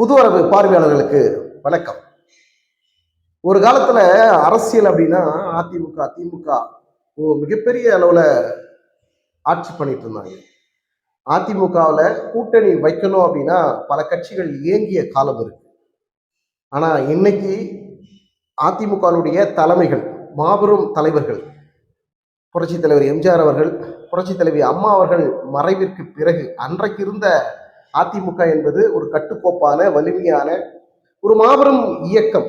புதுவரவு பார்வையாளர்களுக்கு வணக்கம். ஒரு காலத்துல அரசியல் அப்படின்னா அதிமுக திமுக ஓ மிகப்பெரிய அளவுல ஆட்சி பண்ணிட்டு இருந்தாங்க. அதிமுகவில் கூட்டணி வைக்கணும் அப்படின்னா பல கட்சிகள் இயங்கிய காலம் இருக்கு. ஆனால் இன்னைக்கு அதிமுகவுடைய தலைமைகள் மாபெரும் தலைவர்கள் புரட்சித் தலைவர் எம்ஜிஆர் அவர்கள் புரட்சி தலைவி அம்மா அவர்கள் மறைவிற்கு பிறகு அன்றைக்கு இருந்த அதிமுக என்பது ஒரு கட்டுக்கோப்பான வலிமையான ஒரு மாபெரும் இயக்கம்.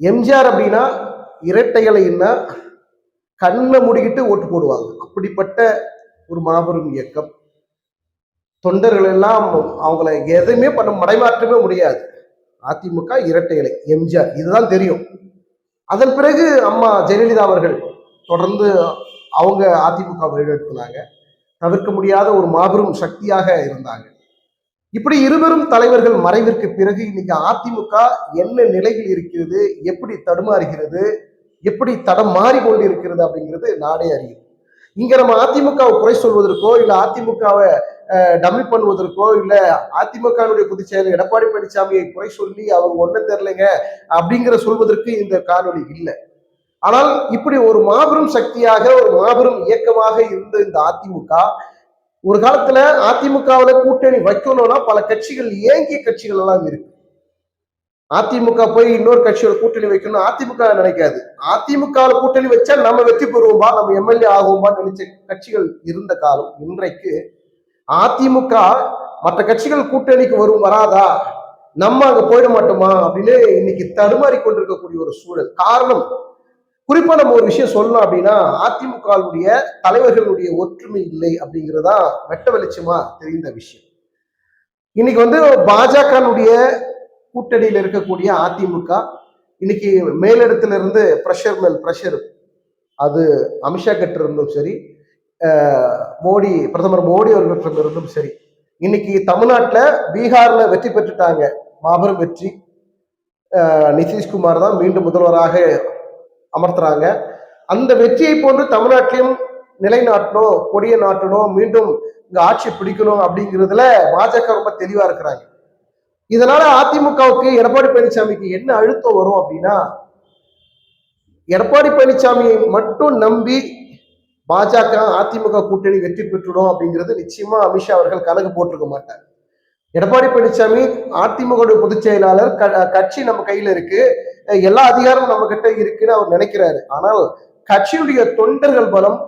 எம்ஜிஆர் அப்படின்னா இரட்டைகளைன்னா கண்ணை முடிக்கிட்டு ஓட்டு போடுவாங்க. அப்படிப்பட்ட ஒரு மாபெரும் இயக்கம். தொண்டர்கள் எல்லாம் அவங்கள எதுவுமே பண்ண மடைமாற்றவே முடியாது. அதிமுக இரட்டைகளை எம்ஜிஆர் இதுதான் தெரியும். அதன் பிறகு அம்மா ஜெயலலிதா அவர்கள் தொடர்ந்து அவங்க அதிமுக வழிநடத்தினாங்க தவிர்க்க முடியாத ஒரு மாபெரும் சக்தியாக இருந்தாங்க. இப்படி இருவரும் தலைவர்கள் மறைவிற்கு பிறகு இன்னைக்கு அதிமுக என்ன நிலையில் இருக்கிறது எப்படி தடுமாறுகிறது எப்படி தடம் மாறி கொண்டு இருக்கிறது அப்படிங்கிறது நாடே அறியும். இங்க நம்ம அதிமுகவை குறை சொல்வதற்கோ இல்ல அதிமுகவை டம்மி பண்ணுவதற்கோ இல்ல அதிமுகவுடைய பொதுச் செயலர் எடப்பாடி பழனிசாமியை குறை சொல்லி அவங்க ஒன்றும் தெரிலங்க அப்படிங்கிற சொல்வதற்கு இந்த காணொலி இல்லை. ஆனால் இப்படி ஒரு மாபெரும் சக்தியாக ஒரு மாபெரும் இயக்கமாக இருந்த இந்த அதிமுக ஒரு காலத்துல அதிமுகவுல கூட்டணி வைக்கணும்னா பல கட்சிகள் ஏங்கிய கட்சிகள் எல்லாம் இருக்கு. அதிமுக போய் இன்னொரு கட்சியோட கூட்டணி வைக்கணும் அதிமுக நினைக்காது. அதிமுகவில் கூட்டணி வச்சா நம்ம வெற்றி பெறுவோமா நம்ம எம்எல்ஏ ஆகுவோமா நினைச்ச கட்சிகள் இருந்த காலம் இன்றைக்கு அதிமுக மற்ற கட்சிகள் கூட்டணிக்கு வரும் வராதா? நம்ம அங்க போயிட மாட்டோமா? அப்படின்னு இன்னைக்கு தடுமாறி கொண்டிருக்கக்கூடிய ஒரு சூழல். காரணம் குறிப்பா நம்ம ஒரு விஷயம் சொல்லணும் அப்படின்னா அதிமுகவுடைய தலைவர்களுடைய ஒற்றுமை இல்லை அப்படிங்கிறதா வெட்ட வெளிச்சமா தெரிந்த விஷயம். இன்னைக்கு வந்து பாஜகனுடைய கூட்டணியில் இருக்கக்கூடிய அதிமுக இன்னைக்கு மேலிடத்துல இருந்து ப்ரெஷர் மேல் ப்ரெஷர் அது அமித்ஷா கிட்ட இருந்தும் சரி மோடி பிரதமர் மோடி அவர்கிட்ட இருந்தும் சரி இன்னைக்கு தமிழ்நாட்டில் பீகார்ல வெற்றி பெற்றுட்டாங்க. மாபெரும் வெற்றி. நிதிஷ்குமார் தான் மீண்டும் முதல்வராக அமர்த்துறாங்க. அந்த வெற்றியை போன்று தமிழ்நாட்டிலும் நிலைநாட்டணும் கொடிய நாட்டணும் மீண்டும் இங்க ஆட்சி பிடிக்கணும் அப்படிங்கிறதுல பாஜக ரொம்ப தெளிவா இருக்கிறாங்க. இதனால அதிமுகவுக்கு எடப்பாடி பழனிசாமிக்கு என்ன அழுத்தம் வரும் அப்படின்னா எடப்பாடி பழனிசாமியை மட்டும் நம்பி பாஜக அதிமுக கூட்டணி வெற்றி பெற்றுடும் அப்படிங்கிறது நிச்சயமா அமித்ஷா அவர்கள் கணக்கு போட்டிருக்க மாட்டார். எடப்பாடி பழனிசாமி அதிமுக பொதுச் செயலாளர் கட்சி நம்ம கையில இருக்கு. எல்லா அதிகாரமும் நம்ம கிட்ட இருக்குன்னு அவர் நினைக்கிறாரு. ஆனால் கட்சியுடைய தொண்டர்கள் பலம்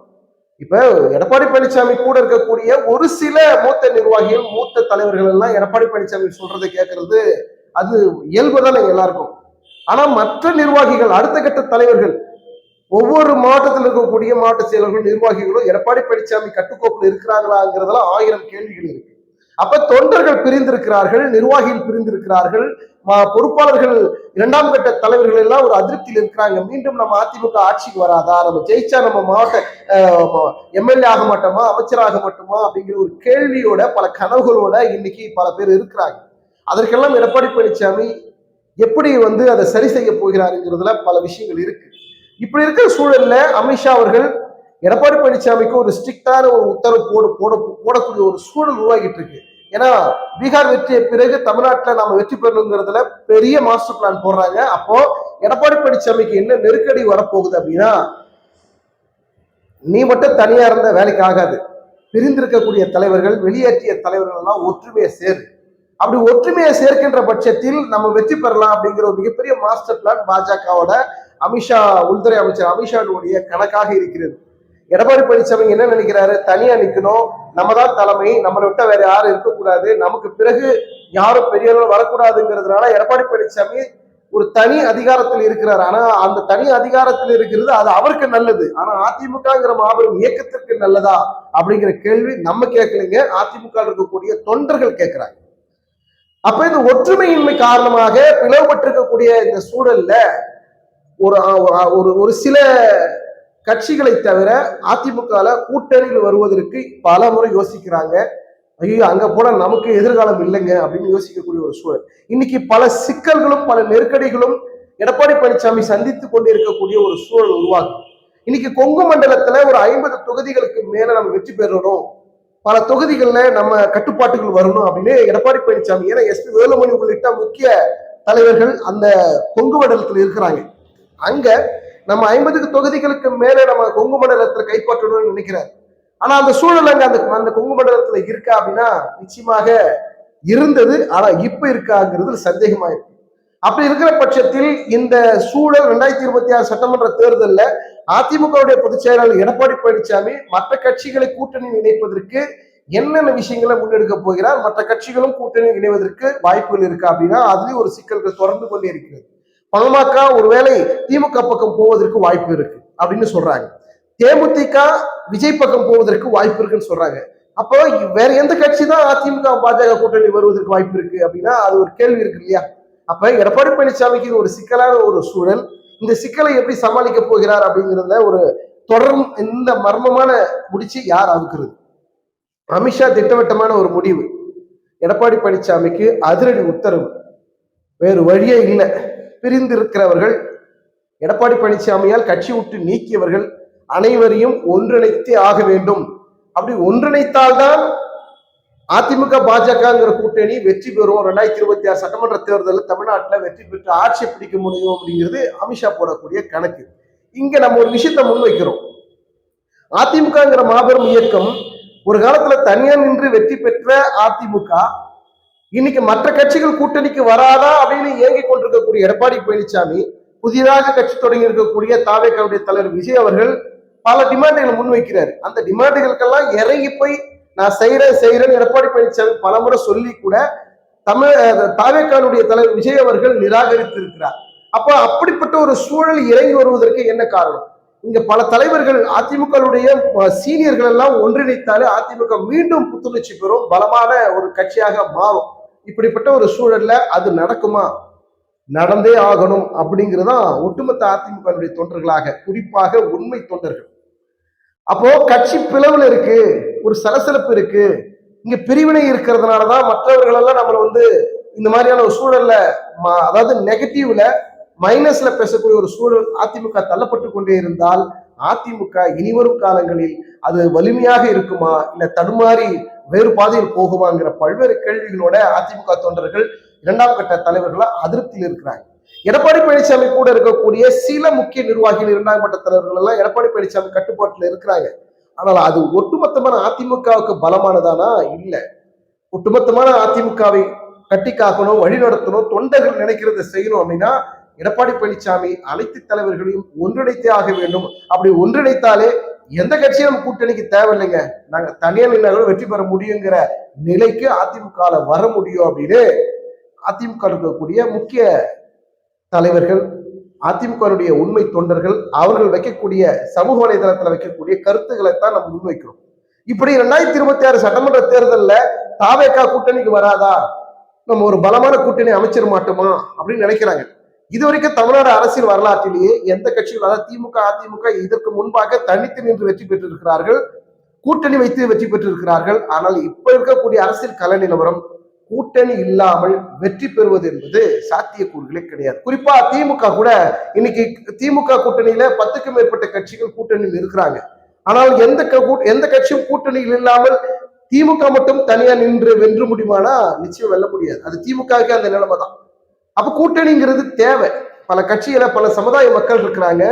இப்ப எடப்பாடி பழனிசாமி கூட இருக்கக்கூடிய ஒரு சில மூத்த நிர்வாகிகள் மூத்த தலைவர்கள் எல்லாம் எடப்பாடி பழனிசாமி சொல்றதை கேட்கறது அது இயல்புதான் எல்லாருக்கும். ஆனா மற்ற நிர்வாகிகள் அடுத்த கட்ட தலைவர்கள் ஒவ்வொரு மாவட்டத்தில் இருக்கக்கூடிய மாவட்ட செயலர்கள் நிர்வாகிகளும் எடப்பாடி பழனிசாமி கட்டுக்கோப்பில் இருக்கிறாங்களாங்கிறதுல ஆயிரம் கேள்விகள் இருக்கு. அப்ப தொண்டர்கள் பிரிந்திருக்கிறார்கள் நிர்வாகிகள் பிரிந்திருக்கிறார்கள். பொறுப்பாளர்கள் இரண்டாம் கட்ட தலைவர்கள் எல்லாம் ஒரு அதிருப்தியில் இருக்கிறாங்க. மீண்டும் நம்ம அதிமுக ஆட்சிக்கு வராதா? நம்ம ஜெயிச்சா நம்ம மாவட்ட எம்எல்ஏ ஆக மாட்டோமா? அமைச்சராக மாட்டோமா? அப்படிங்கிற ஒரு கேள்வியோட பல கனவுகளோட இன்னைக்கு பல பேர் இருக்கிறாங்க. அதற்கெல்லாம் எடப்பாடி பழனிசாமி எப்படி வந்து அதை சரி செய்ய போகிறாருங்கிறதுல பல விஷயங்கள் இருக்கு. இப்படி இருக்கிற சூழல்ல அமித்ஷா அவர்கள் எடப்பாடி பழனிசாமிக்கு ஒரு ஸ்ட்ரிக்டான ஒரு உத்தரவு போடு போட போடக்கூடிய ஒரு சூழல் உருவாகிட்டு இருக்கு. ஏன்னா பீகார் வெற்றிய பிறகு தமிழ்நாட்டில் நாம வெற்றி பெறணுங்கிறதுல பெரிய மாஸ்டர் பிளான் போடுறாங்க. அப்போ எடப்பாடி பழனிசாமிக்கு என்ன நெருக்கடி வரப்போகுது அப்படின்னா நீ மட்டும் தனியா இருந்த வேலைக்கு ஆகாது. பிரிந்திருக்கக்கூடிய தலைவர்கள் வெளியேற்றிய தலைவர்கள் எல்லாம் ஒற்றுமையை சேரு. அப்படி ஒற்றுமையை சேர்க்கின்ற பட்சத்தில் நம்ம வெற்றி பெறலாம் அப்படிங்கிற ஒரு மிகப்பெரிய மாஸ்டர் பிளான் பாஜகவோட அமித்ஷா உள்துறை அமைச்சர் அமித்ஷாவுடைய கணக்காக இருக்கிறது. எடப்பாடி பழனிசாமி என்ன நினைக்கிறாரு? தனியா நிக்கணும். நம்ம தான் தலைமை. நம்மளை விட்டா வேற யாரும் இருக்கக்கூடாது. நமக்கு பிறகு யாரும் பெரியவர்கள் வரக்கூடாதுங்கிறதுனால எடப்பாடி பழனிசாமி ஒரு தனி அதிகாரத்தில் இருக்கிறார். ஆனா அந்த தனி அதிகாரத்தில் இருக்கிறது அது அவருக்கு நல்லது. ஆனா அதிமுகங்கிற மாபெரும் இயக்கத்திற்கு நல்லதா அப்படிங்கிற கேள்வி நம்ம கேட்கலைங்க. அதிமுக இருக்கக்கூடிய தொண்டர்கள் கேட்கிறாங்க. அப்ப இந்த ஒற்றுமையின்மை காரணமாக பிளவுபட்டிருக்கக்கூடிய இந்த சூழல்ல ஒரு ஒரு ஒரு சில கட்சிகளை தவிர அதிமுகல கூட்டணியில் வருவதற்கு பல முறை யோசிக்கிறாங்க. ஐயோ அங்க போனா நமக்கு எதிர்காலம் இல்லைங்க அப்படின்னு யோசிக்கக்கூடிய ஒரு சூழல். இன்னைக்கு பல சிக்கல்களும் பல நெருக்கடிகளும் எடப்பாடி பழனிசாமி சந்தித்து கொண்டு இருக்கக்கூடிய ஒரு சூழல் உருவாகும் இன்னைக்கு கொங்கு மண்டலத்துல ஒரு ஐம்பது தொகுதிகளுக்கு மேல நம்ம வெற்றி பெறணும். பல தொகுதிகளில் நம்ம கட்டுப்பாட்டுகள் வரணும் அப்படின்னு எடப்பாடி பழனிசாமி ஏன்னா எஸ்பி வேலுமணி உள்ளிட்ட முக்கிய தலைவர்கள் அந்த கொங்கு மண்டலத்தில் இருக்கிறாங்க. அங்க நம்ம ஐம்பதுக்கு தொகுதிகளுக்கு மேலே நம்ம கொங்கு மண்டலத்தில் கைப்பற்றணும்னு நினைக்கிறார். ஆனா அந்த சூழல் அங்க அந்த அந்த கொங்கு மண்டலத்துல இருக்கா அப்படின்னா நிச்சயமாக இருந்தது. ஆனா இப்ப இருக்காங்கிறது சந்தேகமா இருக்கு அப்படி இருக்கிற பட்சத்தில் இந்த சூழல் ரெண்டாயிரத்தி இருபத்தி ஆறு சட்டமன்ற தேர்தலில் அதிமுகவுடைய பொதுச் செயலாளர் எடப்பாடி பழனிசாமி மற்ற கட்சிகளை கூட்டணி இணைப்பதற்கு என்னென்ன விஷயங்களை முன்னெடுக்க போகிறார் மற்ற கட்சிகளும் கூட்டணி இணைவதற்கு வாய்ப்புகள் இருக்கா அப்படின்னா அதுலேயும் ஒரு சிக்கல்கள் தொடர்ந்து கொண்டே இருக்கிறது. பாமக ஒருவேளை திமுக பக்கம் போவதற்கு வாய்ப்பு இருக்கு அப்படின்னு சொல்றாங்க. தேமுதிக விஜய் பக்கம் போவதற்கு வாய்ப்பு இருக்குன்னு சொல்றாங்க. அப்போ வேற எந்த கட்சி தான் அதிமுக பாஜக கூட்டணி வருவதற்கு வாய்ப்பு இருக்கு அப்படின்னா அது ஒரு கேள்வி இருக்கு இல்லையா? அப்ப எடப்பாடி பழனிசாமிக்கு இது ஒரு சிக்கலான ஒரு சூழல். இந்த சிக்கலை எப்படி சமாளிக்க போகிறார் அப்படிங்கிறத ஒரு தொடரும் இந்த மர்மமான முடிச்சு யார் அவுக்கிறது? அமித்ஷா திட்டவட்டமான ஒரு முடிவு. எடப்பாடி பழனிசாமிக்கு அதிரடி உத்தரவு. வேறு வழியே இல்லை. பிரிந்திருக்கிறவர்கள் எடப்பாடி பழனிசாமியால் கட்சி விட்டு நீக்கியவர்கள் அனைவரையும் ஒன்றிணைத்தே ஆக வேண்டும். அப்படி ஒன்றிணைத்தால்தான் அதிமுக பாஜகங்கிற கூட்டணி வெற்றி பெறும். ரெண்டாயிரத்தி இருபத்தி ஆறு சட்டமன்ற தேர்தலில் தமிழ்நாட்டில் வெற்றி பெற்று ஆட்சி பிடிக்க முடியும் அப்படிங்கிறது அமித்ஷா போடக்கூடிய கணக்கு. இங்க நம்ம ஒரு விஷயத்தை முன்வைக்கிறோம். அதிமுகங்கிற மாபெரும் இயக்கம் ஒரு காலத்துல தனியா நின்று வெற்றி பெற்ற அதிமுக இன்னைக்கு மற்ற கட்சிகள் கூட்டணிக்கு வராதா அப்படின்னு ஏங்கிக் கொண்டிருக்கக்கூடிய எடப்பாடி பழனிசாமி புதிதாக கட்சி தொடங்கி இருக்கக்கூடிய தாவேக்காவுடைய தலைவர் விஜய் அவர்கள் பல டிமாண்டுகளை முன்வைக்கிறார். அந்த டிமாண்டுகளுக்கெல்லாம் இறங்கி போய் நான் செய்யறேன் செய்யறேன்னு எடப்பாடி பழனிசாமி பலமுறை சொல்லி கூட தமிழ் தாவேக்கானுடைய தலைவர் விஜய் அவர்கள் நிராகரித்து இருக்கிறார் அப்ப அப்படிப்பட்ட ஒரு சூழல் இறங்கி வருவதற்கு என்ன காரணம்? இங்க பல தலைவர்கள் அதிமுகவுடைய சீனியர்கள் எல்லாம் ஒன்றிணைத்தாலே அதிமுக மீண்டும் புத்துணர்ச்சி பெறும் பலமான ஒரு கட்சியாக மாறும். இப்படிப்பட்ட ஒரு சூழல்ல அது நடக்குமா? நடந்தே ஆகணும் அப்படிங்கிறதான் ஒட்டுமொத்த அதிமுகவினுடைய தொண்டர்களாக குறிப்பாக உண்மை தொண்டர்கள். அப்போ கட்சி பிளவுல இருக்கு ஒரு சலசலப்பு இருக்கு. இங்க பிரிவினை இருக்கிறதுனாலதான் மற்றவர்கள் எல்லாம் நம்மள வந்து இந்த மாதிரியான ஒரு சூழல்ல அதாவது நெகட்டிவ்ல மைனஸ்ல பேசக்கூடிய ஒரு சூழல் அதிமுக தள்ளப்பட்டு கொண்டே இருந்தால் அதிமுக இனிவரும் காலங்களில் அது வலிமையாக இருக்குமா? இல்ல தடுமாறி வேறு பாதையில் போகுமாங்கிற பல்வேறு கேள்விகளோட அதிமுக தொண்டர்கள் இரண்டாம் கட்ட தலைவர்களா அதிருப்தியில் இருக்கிறாங்க. எடப்பாடி பழனிசாமி கூட இருக்கக்கூடிய சில முக்கிய நிர்வாகிகள் இரண்டாம் கட்ட தலைவர்கள் எல்லாம் எடப்பாடி பழனிசாமி கட்டுப்பாட்டில் இருக்கிறாங்க. ஆனால் அது ஒட்டுமொத்தமான அதிமுகவுக்கு பலமானதானா? இல்லை. ஒட்டுமொத்தமான அதிமுகவை கட்டி காக்கணும் வழி நடத்தணும் தொண்டர்கள் நினைக்கிறத செய்யணும் அப்படின்னா எடப்பாடி பழனிசாமி அனைத்து தலைவர்களையும் ஒன்றிணைத்தே ஆக வேண்டும். அப்படி ஒன்றிணைத்தாலே எந்த கட்சியும் நம்ம கூட்டணிக்கு தேவையில்லைங்க. நாங்க தனியா நின்னாலும் வெற்றி பெற முடியுங்கிற நிலைக்கு அதிமுக வர முடியும் அப்படின்னு அதிமுக இருக்கக்கூடிய முக்கிய தலைவர்கள் அதிமுகவுடைய உண்மை தொண்டர்கள் அவர்கள் வைக்கக்கூடிய சமூக வலைதளத்துல வைக்கக்கூடிய கருத்துக்களை தான் நம்ம முன்வைக்கிறோம். இப்படி ரெண்டாயிரத்தி இருபத்தி ஆறு சட்டமன்ற தேர்தலில் தாவேக்கா கூட்டணிக்கு வராதா? நம்ம ஒரு பலமான கூட்டணி அமைச்சிட மாட்டோமா? அப்படின்னு நினைக்கிறாங்க. இது வரைக்கும் தமிழ்நாடு அரசியல் வரலாற்றிலேயே எந்த கட்சியும் அதாவது திமுக அதிமுக இதற்கு முன்பாக தனித்து நின்று வெற்றி பெற்றிருக்கிறார்கள். கூட்டணி வைத்து வெற்றி பெற்றிருக்கிறார்கள். ஆனால் இப்ப இருக்கக்கூடிய அரசியல் கல நிலவரம் கூட்டணி இல்லாமல் வெற்றி பெறுவது என்பது சாத்தியக்கூறுகளே கிடையாது. குறிப்பா திமுக கூட இன்னைக்கு திமுக கூட்டணியில பத்துக்கும் மேற்பட்ட கட்சிகள் கூட்டணியில் இருக்கிறாங்க. ஆனால் எந்த எந்த கட்சியும் கூட்டணியில் இல்லாமல் திமுக மட்டும் தனியா நின்று வென்று முடியுமானா நிச்சயம் வெல்ல முடியாது. அது திமுகவுக்கு அந்த நிலைமை தான். அப்ப கூட்டணிங்கிறது தேவை. பல கட்சிகளை பல சமுதாய மக்கள் இருக்கிறாங்க.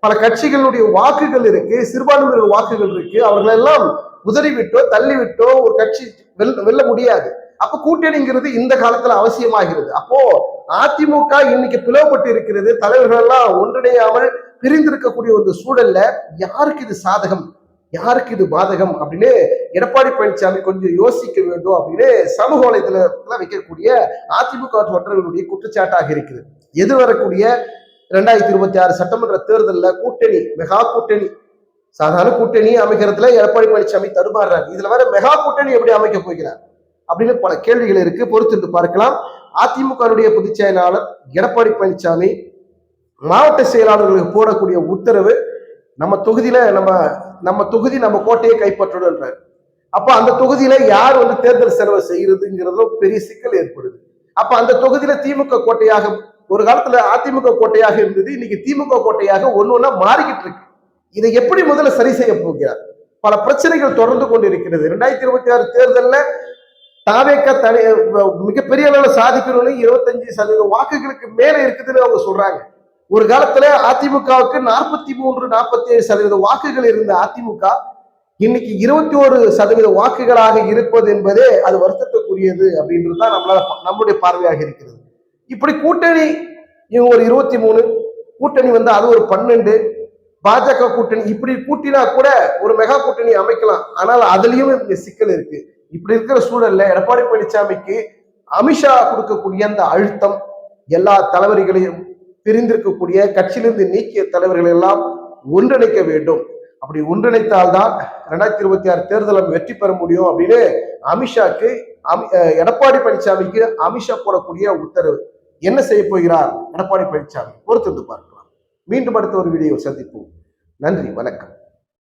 பல கட்சிகளுடைய வாக்குகள் இருக்கு. சிறுபான்மையினர் வாக்குகள் இருக்கு. அவர்களெல்லாம் உதறி விட்டோ தள்ளி விட்டோ ஒரு கட்சி வெல் வெல்ல முடியாது. அப்ப கூட்டணிங்கிறது இந்த காலத்துல அவசியமாகிறது. அப்போ அதிமுக இன்னைக்கு பிளவுபட்டு இருக்கிறது. தலைவர்கள் எல்லாம் ஒன்றிணையாமல் பிரிந்திருக்கக்கூடிய ஒரு சூழல்ல யாருக்கு இது சாதகம்? யாருக்கு இது பாதகம் அப்படின்னு எடப்பாடி பழனிசாமி கொஞ்சம் யோசிக்க வேண்டும் அப்படின்னு சமூக வலைதளத்துல வைக்கக்கூடிய அதிமுக தொண்டர்களுடைய குற்றச்சாட்டாக இருக்குது. எது வரக்கூடிய ரெண்டாயிரத்தி இருபத்தி ஆறு சட்டமன்ற தேர்தலில் கூட்டணி மெகா கூட்டணி. சாதாரண கூட்டணி அமைக்கிறதுல எடப்பாடி பழனிசாமி தடுமாறுறாரு. இதுல வேற மெகா கூட்டணி எப்படி அமைக்க போகிறார்? அப்படின்னு பல கேள்விகள் இருக்கு. பொறுத்திருந்து பார்க்கலாம். அதிமுகவுடைய பொதுச் செயலாளர் எடப்பாடி பழனிசாமி மாவட்ட செயலாளர்களுக்கு போடக்கூடிய உத்தரவு நம்ம தொகுதியில நம்ம நம்ம தொகுதி நம்ம கோட்டையை கைப்பற்றணுன்றார் அப்ப அந்த தொகுதியில யார் வந்து தேர்தல் செலவு செய்யறதுங்கிறதோ பெரிய சிக்கல் ஏற்படுது. அப்ப அந்த தொகுதியில திமுக கோட்டையாக ஒரு காலத்துல அதிமுக கோட்டையாக இருந்தது இன்னைக்கு திமுக கோட்டையாக ஒன்னு ஒன்னா மாறிக்கிட்டு இருக்கு. இதை எப்படி முதல்ல சரி செய்ய போகிறார்? பல பிரச்சனைகள் தொடர்ந்து கொண்டிருக்கிறது. ரெண்டாயிரத்தி இருபத்தி ஆறு தேர்தலில் தாவேக்க தனி மிகப்பெரிய அளவில் சாதிக்கணும்னு இருபத்தஞ்சு சதவீத வாக்குகளுக்கு மேலே இருக்குதுன்னு அவங்க சொல்றாங்க. ஒரு காலத்துல அதிமுகவுக்கு நாற்பத்தி மூன்று நாற்பத்தி ஏழு சதவீத வாக்குகள் இருந்த அதிமுக இன்னைக்கு இருபத்தி ஒரு சதவீத வாக்குகளாக இருப்பது என்பதே அது வருத்தத்துக்குரியது அப்படின்றது தான் நம்மளால நம்முடைய பார்வையாக இருக்கிறது. இப்படி கூட்டணி இவங்க ஒரு இருபத்தி மூணு கூட்டணி வந்து அது ஒரு பன்னெண்டு பாஜக கூட்டணி இப்படி கூட்டினா கூட ஒரு மெகா கூட்டணி அமைக்கலாம். ஆனால் அதுலயும் இங்க சிக்கல் இருக்கு. இப்படி இருக்கிற சூழல்ல எடப்பாடி பழனிசாமிக்கு அமித்ஷா கொடுக்கக்கூடிய அந்த அழுத்தம் எல்லா தலைவர்களையும் பிரிந்திருக்கக்கூடிய கட்சியிலிருந்து நீக்கிய தலைவர்கள் எல்லாம் ஒன்றிணைக்க வேண்டும். அப்படி ஒன்றிணைத்தால்தான் ரெண்டாயிரத்தி இருபத்தி ஆறு தேர்தலில் வெற்றி பெற முடியும் அப்படின்னு அமித்ஷாக்கு எடப்பாடி பழனிசாமிக்கு அமித்ஷா போடக்கூடிய உத்தரவு. என்ன செய்ய போகிறார்? எடப்பாடி பழனிசாமி. பொறுத்திருந்து பார்க்கலாம். மீண்டும் அடுத்த ஒரு வீடியோ சந்திப்போம். நன்றி. வணக்கம்.